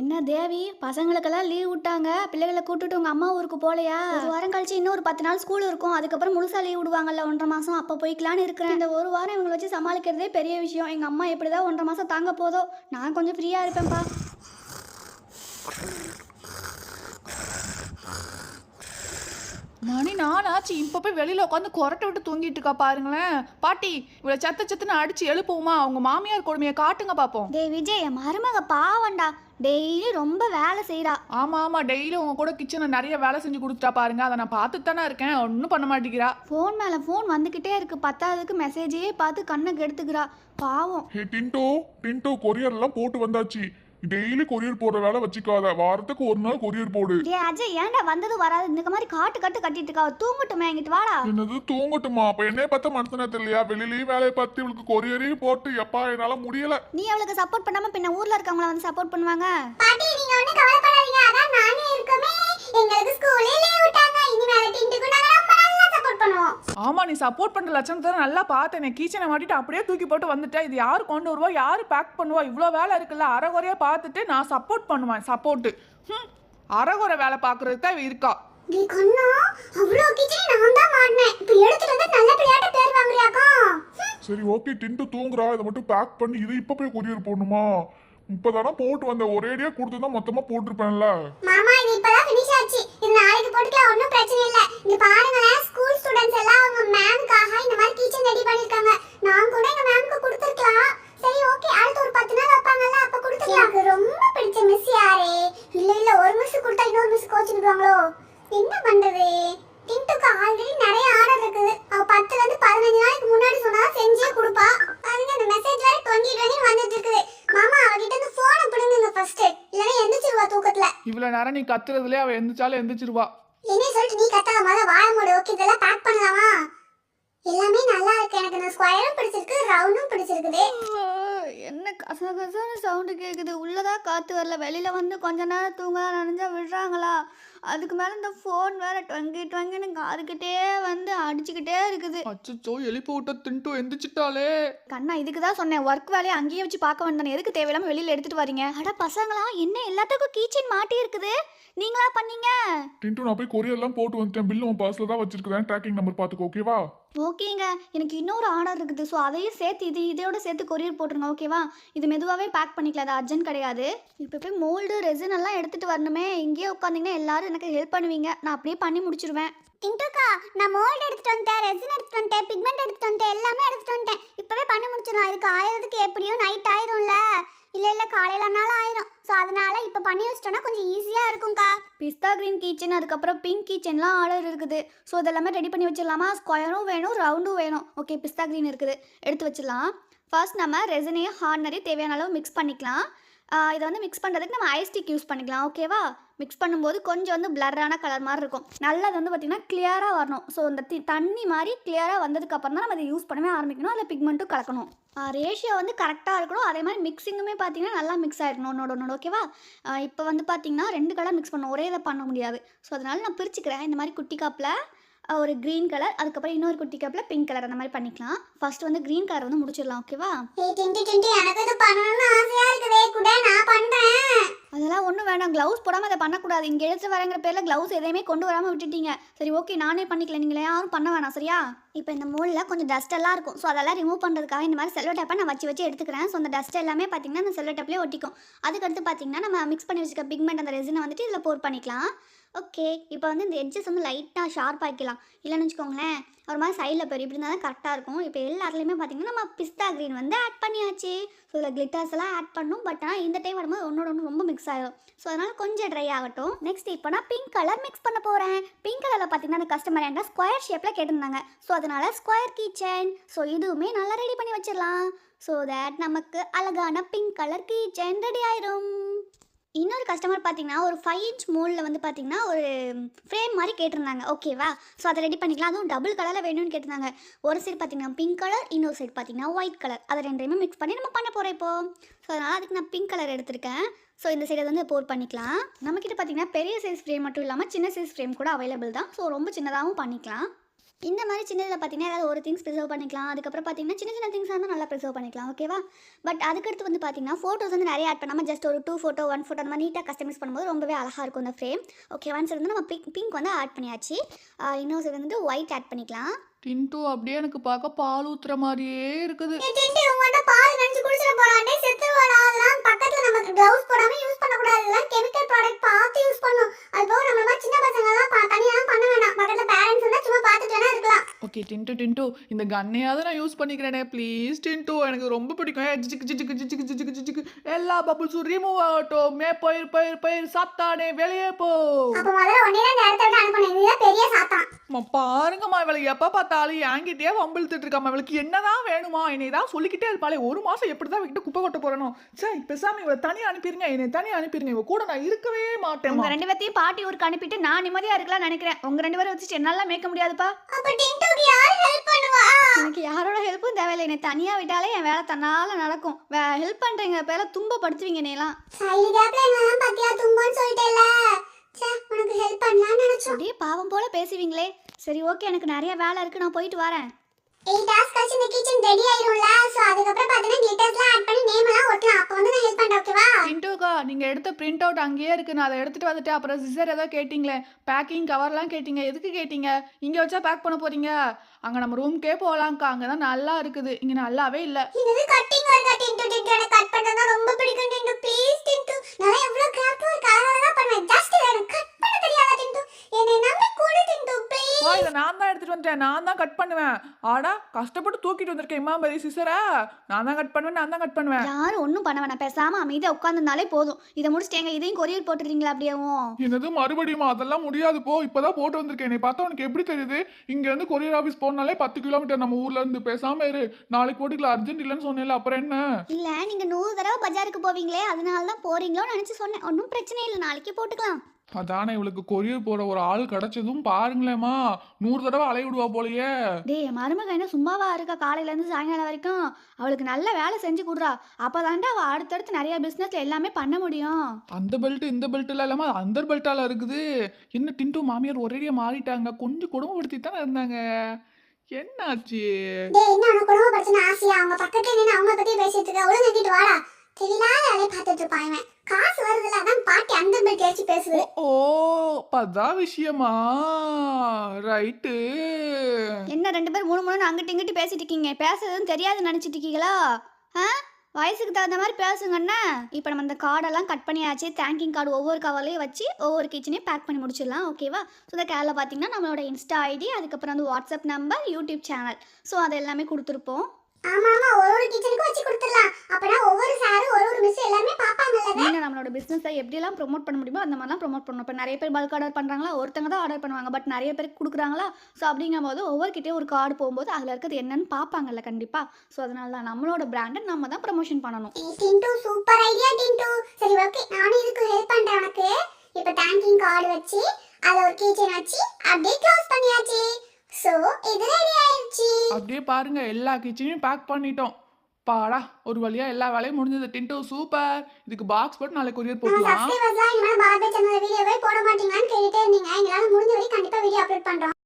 என்ன தேவி பசங்களுக்கெல்லாம் லீவ் விட்டாங்க. பிள்ளைகளை கூட்டிட்டு உங்க அம்மா ஊருக்கு போலையா ஒரு வாரம் கழிச்சு இன்னும் ஒரு பத்து நாள் ஸ்கூல் இருக்கும். அதுக்கப்புறம் முழுசா லீவ் விடுவாங்கல்ல ஒன்றரை மாசம். அப்போ போய்க்கலான்னு இருக்கிறேன் இந்த ஒரு வாரம் இவங்களை வச்சு சமாளிக்கிறதே பெரிய விஷயம். எங்க அம்மா எப்படிதான் ஒன்றரை மாசம் தாங்க போதோ? நான் கொஞ்சம் ஃப்ரீயா இருப்பேன்ப்பா. மணி நானாச்சு இப்போ போய் வெளியில் உட்காந்து கொரட்டை விட்டு தூங்கிட்டு இருக்கா பாருங்களேன். பாட்டி இவளை சத்த சத்துன்னு அடிச்சு எழுப்புவோமா? அவங்க மாமியார் கொடுமையை காட்டுங்க பார்ப்போம் டேய் விஜய் என் மருமக பாவண்டா டெய்லி ரொம்ப வேலை செய்றா. ஆமாம் ஆமாம் டெய்லி உங்க கூட கிச்சனில் நிறைய வேலை செஞ்சு கொடுத்துட்டா பாருங்க. அதை நான் பார்த்துட்டு தானே இருக்கேன். ஒன்றும் பண்ண மாட்டேங்கிறா. ஃபோன் மேல ஃபோன் வந்துக்கிட்டே இருக்கு. பத்தாவதுக்கு மெசேஜே பார்த்து கண்ணை கெடுத்துக்கிறா பாவம். ஹே டின்டோ டின்டோ கொரியர் எல்லாம் போட்டு வந்தாச்சு. டெய்லி கொரியர் போடுற வேலை வச்சுக்காத. வாரத்துக்கு ஒரு நாள் கொரியர் போடு. டேய் அஜய் ஏன்டா வந்தது வராது? இந்த மாதிரி காட்டு காட்டு கட்டிட்டு இருக்கா? தூங்கட்டுமே என்கிட்ட வாடா. என்னது தூங்கட்டுமா? அப்ப என்னைய பார்த்த மனுஷனே தெரியலையா வெளியிலயும் வேலையை பார்த்து இவளுக்கு கொரியரையும் போட்டு எப்பா என்னால முடியல. நீ அவளுக்கு சப்போர்ட் பண்ணாம பின்ன ஊர்ல இருக்கவங்கள வந்து சப்போர்ட் பண்ணுவாங்க? பாட்டி நீங்க ஒண்ணும் கவலைப்படாதீங்க. அதான் நானே இருக்கமே. எங்களுக்கு ஸ்கூலே லீவ் விட்டாங்க இனிமேல டின்ட்டுக்கு நாங்க ரொம்ப நல்லா சப்போர்ட் பண்ணுவோம் ஆமா நீ சப்போர்ட் பண்ற லட்சணத்தை நல்லா பார்த்தேன். கீச்சனை மாட்டிட்டு அப்படியே தூக்கி போட்டு வந்துட்டேன் இது யார் கொண்டு வருவா? யார் பேக் பண்ணுவா? இவ்வளோ வேலை இருக்குல்ல. அரைகுறையா பார்த்துட்டு நான் சப்போர்ட் பண்ணுவேன் சப்போர்ட்டு ம் அரைகுறை வேலை பார்க்கறதுக்கு தான் இருக்கா. நீ கண்ணா அவ்வளோ கிச்சடி நான் தான் மாட்டினேன். இப்போ எடுத்துட்டு வந்து நல்ல பிள்ளையாட்ட பேர் வாங்குறியாக்கா? சரி ஓகே டின்ட்டு தூங்குறா. இதை மட்டும் பேக் பண்ணி இது இப்ப போய் கொரியர் போடணுமா? இப்பதானே போட்டு வந்தேன் ஒரேடியா கொடுத்துதான் மொத்தமா போட்டிருப்பேன்ல. மாமா இது இப்பதான் ஃபினிஷ் ஆச்சு. இது நாளைக்கு போட்டுக்கலாம். ஒன்றும் பிரச்சனை இல்லை. இங்க பாருங்களேன் ஸ்கூல் ஸ்டூடெண்ட்ஸ் எல்லாம் அவங்க மேம்காக இந்த மாதிரி கிச்சன் ரெடி பண்ணிருக்காங்க நான் கூட எங்க மேம்க்கு கொடுத்துருக்கலாம் சரி ஓகே அடுத்து ஒரு பத்து நாள் வைப்பாங்கல்ல அப்ப கொடுத்துக்கலாம் எனக்கு ரொம்ப பிடிச்ச மிஸ் யாரே இல்ல இல்ல ஒரு மிஸ் கொடுத்தா இன்னொரு மிஸ் கோச்சுக்கிடுவாங்களோ என்ன பண்றது? டின்ட்டுக்கு ஆல்ரெடி நிறைய ஆர்டர் இருக்குது அவ பத்துல இருந்து பதினஞ்சு நாளைக்கு முன்னாடி சொன்னா செஞ்சே கொடுப்பா. அதுங்க அந்த மெசேஜ் வேற டுவெண்ட்டி டுவெண்ட்டி வந்துட்டு இருக்குது. மாமா அவகிட்ட இருந்து போனை பிடுங்குங்க ஃபர்ஸ்ட் இல்லைன்னா எந்திரிச்சிருவா தூக்கத்துல. இவ்வளோ நேரம் நீ கத்துறதுலேயே அவள் எந்திரிச்சாலும் எந்திரிச்சிருவா. என்ன சொல்லிட்டு நீ கத்தாத முத வாழ மூடு. ஓகே இதெல்லாம் பேக் பண்ணலாமா? எல்லாமே நல்லா இருக்கு. எனக்கு இந்த ஸ்கொயரும் பிடிச்சிருக்கு ரவுண்டும் பிடிச்சிருக்குது. என்ன கச கசன்னு சவுண்டு கேட்குது உள்ளதா காற்று வரல. வெளியில் வந்து கொஞ்ச நேரம் தூங்க நினைஞ்சா விடுறாங்களா? அதுக்கு மேலே இந்த ஃபோன் வேற டொங்கி டொங்கின்னு காதுகிட்டே வந்து அடிச்சுக்கிட்டே இருக்குது. அச்சோ எழுப்பி விட்ட தின்ட்டு எந்திரிச்சிட்டாலே கண்ணா இதுக்கு தான் சொன்னேன். ஒர்க் வேலையை அங்கேயே வச்சு பார்க்க வேண்டாம் எதுக்கு தேவையில்லாம வெளியில் எடுத்துட்டு வரீங்க? அட பசங்களா என்ன எல்லாத்துக்கும் கீச்சன் மாட்டி இருக்குது? நீங்களா பண்ணீங்க? டின்ட்டு நான் போய் கொரியர் எல்லாம் போட்டு வந்துட்டேன். பில்லு உன் பர்ஸ்ல தான் வச்சிருக்கேன் ட்ராக்கிங் நம்பர் பாத்துக்கோ ஓகேவா ஓகேங்க. எனக்கு இன்னொரு ஆர்டர் இருக்குது. ஸோ அதையும் சேர்த்து இது இதோட சேர்த்து கொரியர் போட்டுருங்க ஓகேவா இது மெதுவாகவே பேக் பண்ணிக்கலாம். அது அர்ஜென்ட் கிடையாது. இப்போ போய் மோல்டு ரெசன் எல்லாம் எடுத்துகிட்டு வரணுமே. இங்கேயே உட்காந்திங்கன்னா எல்லாரும் எனக்கு ஹெல்ப் பண்ணுவீங்க. நான் அப்படியே பண்ணி முடிச்சிருவேன். டின்டுக்கா நான் மோல்டு எடுத்துட்டு வந்துட்டேன் ரெசின் எடுத்துட்டு வந்துட்டேன் பிக்மெண்ட் எடுத்துட்டு வந்துட்டேன் எல்லாமே எடுத்துட்டு வந்துட்டேன். இப்போவே பண்ணி முடிச்சிடும் அதுக்கு ஆயிரத்துக்கு எப்படியும் நைட் ஆயிரும்ல. இல்லை இல்லை காலையில் நாள் ஆயிரும். ஸோ அதனால இப்போ பண்ணி வச்சிட்டோன்னா கொஞ்சம் ஈஸியாக இருக்கும்க்கா. பிஸ்தா க்ரீன் கிச்சன் அதுக்கப்புறம் பிங்க் கிச்சன்லாம் ஆர்டர் இருக்குது. ஸோ இதெல்லாமே ரெடி பண்ணி வச்சிடலாமா? ஸ்கொயரும் வேணும் ரவுண்டும் வேணும். ஓகே பிஸ்தா க்ரீன் இருக்குது. எடுத்து வச்சிடலாம். ஃபர்ஸ்ட் நம்ம ரெசனையும் ஹார்னரையும் தேவையான அளவு மிக்ஸ் பண்ணிக்கலாம். இதை வந்து மிக்ஸ் பண்ணுறதுக்கு நம்ம ஐஸ்டிக் யூஸ் பண்ணிக்கலாம் ஓகேவா மிக்ஸ் பண்ணும்போது கொஞ்சம் வந்து பிளர்ரான கலர் மாதிரி இருக்கும். நல்லது வந்து பார்த்திங்கன்னா கிளியராக வரணும். ஸோ இந்த தி- தண்ணி மாதிரி கிளியராக வந்ததுக்கப்புறம் தான் நம்ம அதை யூஸ் பண்ணவே ஆரம்பிக்கணும். அதில் பிக்மெண்ட்டும் கலக்கணும். ரேஷியோ வந்து கரெக்டாக இருக்கணும். அதே மாதிரி மிக்சிங்குமே பார்த்தீங்கன்னா நல்லா மிக்ஸ் ஆகிருக்கணும் ஒன்னோட ஒன்னோட ஓகேவா இப்போ வந்து பார்த்தீங்கன்னா ரெண்டு கலர் மிக்ஸ் பண்ணணும். ஒரே இதை பண்ண முடியாது. ஸோ அதனால நான் பிரிச்சுக்கிறேன். இந்த மாதிரி குட்டி கப்பில் ஒரு க்ரீன் கலர் அதுக்கப்புறம் இன்னொரு குட்டி கப்பில் பிங்க் கலர் அந்த மாதிரி பண்ணிக்கலாம். ஃபர்ஸ்ட் வந்து க்ரீன் கலர் வந்து முடிச்சிடலாம் ஓகேவா ஏய் டின்ட்டு டின்ட்டு எனக்கு இது பண்ணணும்னு ஆசையா இருக்குதே கூட நான் பண்றேன் அதெல்லாம் ஒன்றும் வேண்டாம் க்ளவுஸ் போடாமல் அதை பண்ணக்கூடாது. இங்கே எடுத்து வரங்கிற பேரில் க்ளவுஸ் எதையுமே கொண்டு வராமல் விட்டுட்டீங்க. சரி ஓகே நானே பண்ணிக்கல. நீங்களே யாரும் பண்ண வேணாம் சரியா? இப்போ இந்த மூலில் கொஞ்சம் டஸ்ட் எல்லாம் இருக்கும். ஸோ அதெல்லாம் ரிமூவ் பண்ணுறதுக்காக இந்த மாதிரி செல்லோ டேப்பை நான் வச்சு வச்சு எடுத்துக்கிறேன். ஸோ அந்த டஸ்ட் எல்லாமே பார்த்தீங்கன்னா அந்த செல்லோ டேப்லேயே ஒட்டிக்கும். அதுக்கடுத்து பார்த்திங்கன்னா நம்ம மிக்ஸ் பண்ணி வச்சுக்க பிக்மெண்ட் அந்த ரெசினை வந்துட்டு இதில் போர் பண்ணிக்கலாம். ஓகே இப்போ வந்து இந்த எட்ஜஸ் வந்து லைட்டாக ஷார்ப் ஆக்கிக்கலாம் இல்லைன்னு வச்சுக்கோங்களேன் ஒரு மாதிரி சைடில் போய் இப்படி இருந்தால் தான் கரெக்டாக இருக்கும். இப்போ எல்லாத்துலேயுமே பார்த்தீங்கன்னா நம்ம பிஸ்தா க்ரீன் வந்து ஆட் பண்ணியாச்சு. ஸோ இதில் கிளிட்டர்ஸ் எல்லாம் ஆட் பண்ணும் பட் ஆனால் இந்த டைம் வரும்போது ஒன்றோட ஒன்று ரொம்ப மிக்ஸ் ஆகிடும் ஸோ அதனால் கொஞ்சம் ட்ரை ஆகட்டும். நெக்ஸ்ட் இப்போ நான் பிங்க் கலர் மிக்ஸ் பண்ண போகிறேன் பிங்க் கலரில் பார்த்தீங்கன்னா அந்த கஸ்டமர் என்கிட்ட ஸ்கொயர் ஷேப்பில் கேட்டிருந்தாங்க. ஸோ அதனால் ஸ்கொயர் கிச்சன் ஸோ இதுவுமே நல்லா ரெடி பண்ணி வச்சிடலாம். ஸோ தட் நமக்கு அழகான பிங்க் கலர் கிச்சன் ரெடி ஆயிரும். இன்னொரு கஸ்டமர் பார்த்தீங்கன்னா ஒரு ஃபைவ் இன்ச் மோல்டில் வந்து பார்த்தீங்கன்னா ஒரு ஃப்ரேம் மாதிரி கேட்டிருந்தாங்க. ஓகேவா ஸோ அதை ரெடி பண்ணிக்கலாம். அதுவும் டபுள் கலரில் வேணும்னு கேட்டிருந்தாங்க. ஒரு சைடு பார்த்தீங்கன்னா பிங்க் கலர் இன்னொரு சைடு பார்த்தீங்கன்னா ஒயிட் கலர் அதை ரெண்டையுமே மிக்ஸ் பண்ணி நம்ம பண்ண போகிறோம் இப்போது ஸோ அதனால் அதுக்கு நான் பிங்க் கலர் எடுத்திருக்கேன். ஸோ இந்த சைடு வந்து போர் பண்ணிக்கலாம். நம்மக்கிட்ட பார்த்தீங்கன்னா பெரிய சைஸ் ஃப்ரேம் மட்டும் இல்லாமல் சின்ன சைஸ் ஃப்ரேம் கூட அவைலபிள் தான். ஸோ ரொம்ப சின்னதாகவும் பண்ணிக்கலாம். இந்த மாதிரி சின்னதில் பார்த்தீங்கன்னா ஏதாவது ஒரு திங்ஸ் ப்ரிசர்வ் பண்ணிக்கலாம். அதுக்கப்புறம் பார்த்தீங்கன்னா சின்ன சின்ன திங்ஸ் வந்து நல்லா ப்ரிசர்வ் பண்ணிக்கலாம் ஓகேவா பட் அதுக்கடுத்து வந்து பார்த்தீங்கன்னா ஃபோட்டோஸ் வந்து நிறைய ஆட் பண்ணாமல் ஜஸ்ட் ஒரு டூ ஃபோட்டோ ஒன் ஃபோட்டோ அந்த மாதிரி நீட்டாக கஸ்டமைஸ் பண்ணும்போது ரொம்பவே அழகாக இருக்கும் அந்த ஃப்ரேம் ஓகே ஒன் சைடு வந்து நம்ம பிங்க் பிங்க் வந்து ஆட் பண்ணியாச்சு. இன்னொரு சைடு வந்துட்டு ஒயிட் ஆட் பண்ணிக்கலாம். டின்ட்டு அப்படியே எனக்கு பார்க்க பால் ஊத்துற மாதிரியே இருக்குது. பால் நினைச்சு குடிச்சிட போறானே. செத்துருவாடா அதெல்லாம் பக்கத்துல நமக்கு கிளவுஸ் போடாம யூஸ் பண்ணக்கூடாது. இதெல்லாம் கெமிக்கல் ப்ராடக்ட் பார்த்து யூஸ் பண்ணணும். அது போக நம்ம சின்ன பசங்க எல்லாம் தனியாலாம் பண்ண வேண்டாம் பக்கத்துல பேரண்ட்ஸ் இருந்தா சும்மா பார்த்துட்டு வேணா இருக்கலாம் ஓகே டின்ட்டு டின்ட்டு இந்த கன்னையாவது நான் யூஸ் பண்ணிக்கிறேனே. ப்ளீஸ் டின்ட்டு எனக்கு ரொம்ப பிடிக்கும். ஏ, ஜிக்கு ஜிக்கு ஜிக்கு ஜிக்கு ஜிஜிக்கு எல்லா பபுள்ஸும் ரிமூவ் ஆகட்டும். மே பயிர் பயிர் பயிர். சாத்தானே வெளியே போ. முதல்ல அனுப்பணும். பெரிய சாத்தான். பாருங்கம்மா இவளை. எப்ப பார்த்தாலும் என்கிட்டயே வம்பிழுத்துட்டு இருக்காம இவளுக்கு என்னதான் வேணுமா? என்னை தான் சொல்லிக்கிட்டே இருப்பாளே. ஒரு மாசம் எப்படி தான் விட்டு குப்பை கொட்ட போறனோ? சரி பேசாம இவளை தனியா அனுப்பிடுங்க என்னை தனியா அனுப்பிடுங்க இவ கூட நான் இருக்கவே மாட்டேன் உங்கள் ரெண்டு பேர்த்தையும் பாட்டி ஊருக்கு அனுப்பிட்டு நான் நிம்மதியாக இருக்கலாம்னு நினைக்கிறேன். உங்கள் ரெண்டு பேரும் வச்சுட்டு என்னால் மேய்க்க முடியாதுப்பா. அப்ப டிண்டுக்கு யாரு ஹெல்ப் பண்ணுவா? எனக்கு யாரோட ஹெல்ப்பும் தேவையில்லை. என்னை தனியாக விட்டாலே என் வேலை தன்னால் நடக்கும். வே ஹெல்ப் பண்ணுறீங்க பேர துன்பப்படுத்துவீங்க என்னையெல்லாம். சைடு உனக்கு ஹெல்ப் பண்ணலாம்னு நினைச்சோம். அப்படியே பாவம் போல பேசுவீங்களே. சரி ஓகே எனக்கு நிறைய வேலை இருக்கு. நான் போயிட்டு வரேன். எயிட் ஹவர்ஸ் கழிச்சு இந்த கிச்சன் ரெடி ஆயிரும்ல. சோ அதுக்கப்புறம் பார்த்தீங்கன்னா கிளிட்டர்ஸ்லாம் ஆட் பண்ணி நேம் எல்லாம் ஒட்டலாம். அப்போ வந்து நான் ஹெல்ப் பண்றேன் ஓகேவா டின்ட்டுக்கா நீங்க எடுத்த பிரிண்ட் அவுட் அங்கேயே இருக்கு. நான் அதை எடுத்துட்டு வந்துட்டு அப்புறம் சிசர் ஏதோ கேட்டிங்களே. பேக்கிங் கவர்லாம் கேட்டீங்க. எதுக்கு கேட்டீங்க? இங்க வச்சா பேக் பண்ண போறீங்க? அங்க நம்ம ரூம்க்கே போகலாம்க்கா அங்கே தான் நல்லா இருக்குது. இங்க நல்லாவே இல்லை. இது கட்டிங் ஒர்க் டிண்டு டிண்டு எனக்கு கட் பண்றதா ரொம்ப பிடிக்கும் டிண்டு ப்ளீஸ் டிண்டு நான் எவ்வளவு கிராஃப்ட் வா இதை நான் தான் எடுத்துட்டு வந்துட்டேன். நான் தான் கட் பண்ணுவேன். ஆடா கஷ்டப்பட்டு தூக்கிட்டு வந்திருக்கேன். இம்மா பெரிய சிசரா. நான் தான் கட் பண்ணுவேன் நான் தான் கட் பண்ணுவேன். யாரும் ஒன்றும் பண்ண வேணாம். பேசாமல் அமைதியாக உட்காந்துருந்தாலே போதும். இதை முடிச்சுட்டு எங்க இதையும் கொரியர் போட்டுறீங்களா அப்படியேவும் என்னது மறுபடியுமா? அதெல்லாம் முடியாது போ. இப்பதான் போட்டு வந்திருக்கேன். என்னை பார்த்தா உனக்கு எப்படி தெரியுது? இங்க இருந்து கொரியர் ஆபீஸ் போனாலே பத்து கிலோமீட்டர் நம்ம ஊர்ல இருந்து. பேசாம இரு. நாளைக்கு போட்டுக்கலாம். அர்ஜென்ட் இல்லைன்னு சொன்னேன்ல. அப்புறம் என்ன? இல்லை நீங்கள் நூறு தடவை பஜாருக்கு போவீங்களே. அதனால தான் போகிறீங்களோன்னு நினச்சி சொன்னேன். ஒன்றும் பிரச்சனை இல்லை. நாளைக்கு போட்டுக்கலாம். அதானே இவளுக்கு கொரியர் போற ஒரு ஆள் கிடைச்சதும் பாருங்களேம்மா நூறு தடவை அலைய விடுவா போலயே. டேய் என் மருமக என்ன சும்மாவா இருக்கா? காலையிலேருந்து சாயங்காலம் வரைக்கும் அவளுக்கு நல்ல வேலை செஞ்சு கொடுறா. அப்போ தாண்டா அவள் அடுத்தடுத்து நிறைய பிஸ்னஸில் எல்லாமே பண்ண முடியும். அந்த பெல்ட் இந்த பெல்ட் இல்லாம அந்த பெல்ட்டால இருக்குது. என்ன டின்ட்டு மாமியார் ஒரேடியா மாறிட்டாங்க. கொஞ்சம் குடும்பப்படுத்தி தானே இருந்தாங்க. என்னாச்சு? டேய் என்ன உனக்கு ஆசையா? அவங்க பக்கத்துல நின்று அவங்க பத்தி பேசிட்டு இருக்க. ஒழுங்கு வாடா? வேலையை பார்த்துட்டு இருப்பான் இவன். காசு வருதுல அதான் பாட்டி அந்த பெல் தேய்ச்சி பேசுது. ஓ அதான் விஷயமா? ரைட்டு. என்ன ரெண்டு பேரும் மூணு மூணு அங்கிட்டு இங்கிட்டு பேசிட்டு இருக்கீங்க பேசுறதுன்னு தெரியாதுன்னு நினச்சிட்டு இருக்கீங்களா ஆ? வயசுக்கு தகுந்த மாதிரி பேசுங்கண்ணா இப்போ நம்ம இந்த கார்டெல்லாம் கட் பண்ணியாச்சு. தேங்கிங் கார்டு ஒவ்வொரு கவர்லையும் வச்சு ஒவ்வொரு கிச்சனையும் பேக் பண்ணி முடிச்சிடலாம் ஓகேவா ஸோ இந்த கேரில் பார்த்தீங்கன்னா நம்மளோட இன்ஸ்டா ஐடி அதுக்கப்புறம் வந்து WhatsApp number YouTube channel so அது எல்லாமே கொடுத்துருப்போம். ஆமா ஆமா ஒரு ஒரு கிச்சனுக்கும் வச்சு கொடுத்துடலாம். அப்பனா ஒவ்வொரு சாரும் ஒரு ஒரு மிஸ் எல்லாமே பாப்பாங்கல்ல நீங்கள் நம்மளோட பிஸ்னஸை எப்படிலாம் ப்ரோமோட் பண்ண முடியுமோ அந்த மாதிரிலாம் ப்ரோமோட் பண்ணணும். இப்போ நிறைய பேர் பல்க் ஆர்டர் பண்ணுறாங்களா ஒருத்தங்க தான் ஆர்டர் பண்ணுவாங்க. பட் நிறைய பேருக்கு கொடுக்குறாங்களா? ஸோ அப்படிங்கும்போது ஒவ்வொருக்கிட்டே ஒரு கார்டு போகும்போது அதில் இருக்கிறது என்னன்னு பார்ப்பாங்கல்ல கண்டிப்பாக ஸோ அதனால தான் நம்மளோட பிராண்டை நம்ம தான் ப்ரமோஷன் பண்ணணும். Tindu super idea Tindu. சரி ஓகே நானும் இதுக்கு ஹெல்ப் பண்றேன் உனக்கு. இப்போ தேங்கிங் கார்டு வச்சு அதை ஒரு கீச்சன் வச்சு அப்படியே க்ளோஸ் பண்ணியாச்சு. சோ இது ரெடி அப்படியே பாருங்க எல்லா கிச்சனையும் பேக் பண்ணிட்டோம். பாடா ஒரு வழியா எல்லா வேலையும் முடிஞ்சது. டின்ட்டு சூப்பர் இதுக்கு பாக்ஸ் போட்டு நாளைக்கு கொரியர் நம்ம போட்டுலாம். சப்ஸ்கிரைபர்ஸ்லாம் சேனல் வீடியோவே போட மாட்டீங்களான்னு கேட்டுட்டே இருந்தீங்க. எங்களால முடிஞ்ச வரைக்கும் கண்டிப்பா வீடியோ அப்லோட் பண்றோம்.